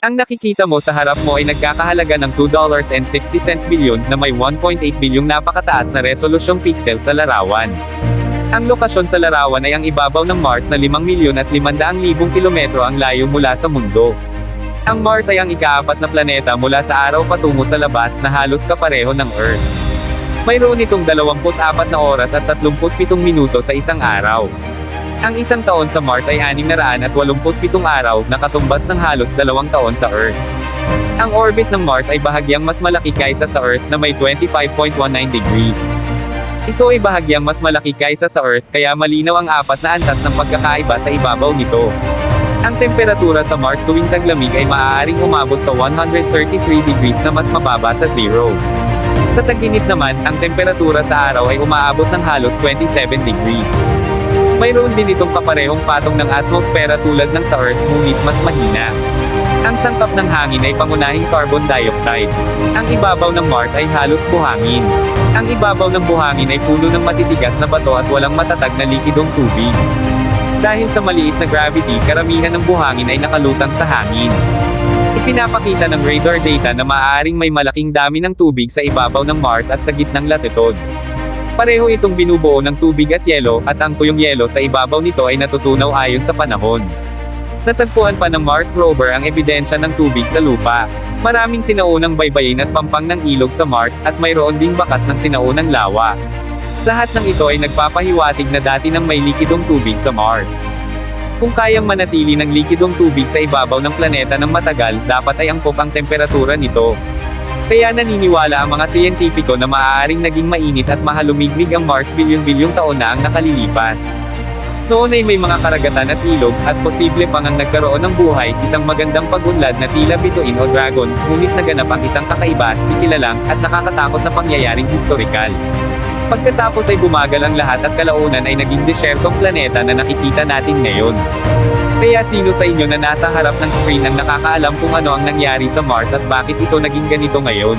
Ang nakikita mo sa harap mo ay nagkakahalaga ng $2.60 bilyon na may 1.8 bilyong napakataas na resolusyong pixel sa larawan. Ang lokasyon sa larawan ay ang ibabaw ng Mars na 5 milyon at 500 libong kilometro ang layo mula sa mundo. Ang Mars ay ang ikaapat na planeta mula sa araw patungo sa labas na halos kapareho ng Earth. Mayroon itong 24 na oras at 37 minuto sa isang araw. Ang isang taon sa Mars ay 687 araw na katumbas ng halos dalawang taon sa Earth. Ang orbit ng Mars ay bahagyang mas malaki kaysa sa Earth na may 25.19 degrees. Ito ay bahagyang mas malaki kaysa sa Earth kaya malinaw ang apat na antas ng pagkakaiba sa ibabaw nito. Ang temperatura sa Mars tuwing taglamig ay maaaring umabot sa 133 degrees na mas mababa sa zero. Sa tag-init naman, ang temperatura sa araw ay umaabot ng halos 27 degrees. Mayroon din itong kaparehong patong ng atmosfera tulad ng sa Earth ngunit mas mahina. Ang sangkap ng hangin ay pangunahing carbon dioxide. Ang ibabaw ng Mars ay halos buhangin. Ang ibabaw ng buhangin ay puno ng matitigas na bato at walang matatag na likidong tubig. Dahil sa maliit na gravity, karamihan ng buhangin ay nakalutang sa hangin. Ipinapakita ng radar data na maaaring may malaking dami ng tubig sa ibabaw ng Mars at sa gitnang latitude. Pareho itong binubuo ng tubig at yelo, at ang tuyong yelo sa ibabaw nito ay natutunaw ayon sa panahon. Natagpuan pa ng Mars rover ang ebidensya ng tubig sa lupa. Maraming sinaunang baybayin at pampang ng ilog sa Mars, at mayroon ding bakas ng sinaunang lawa. Lahat ng ito ay nagpapahiwatig na dati nang may likidong tubig sa Mars. Kung kayang manatili ng likidong tubig sa ibabaw ng planeta ng matagal, dapat ay angkop ang temperatura nito. Kaya naniniwala ang mga siyentipiko na maaaring naging mainit at mahalumigmig ang Mars bilyon-bilyong taon na ang nakalilipas. Noon ay may mga karagatan at ilog, at posible pang ang nagkaroon ng buhay, isang magandang pagunlad na tila bituin o dragon, ngunit naganap ang isang kakaiba, ikilalang, at nakakatakot na pangyayaring historikal. Pagkatapos ay bumagal ang lahat at kalaunan ay naging desyertong planeta na nakikita natin ngayon. Kaya sino sa inyo na nasa harap ng screen ang nakakaalam kung ano ang nangyari sa Mars at bakit ito naging ganito ngayon?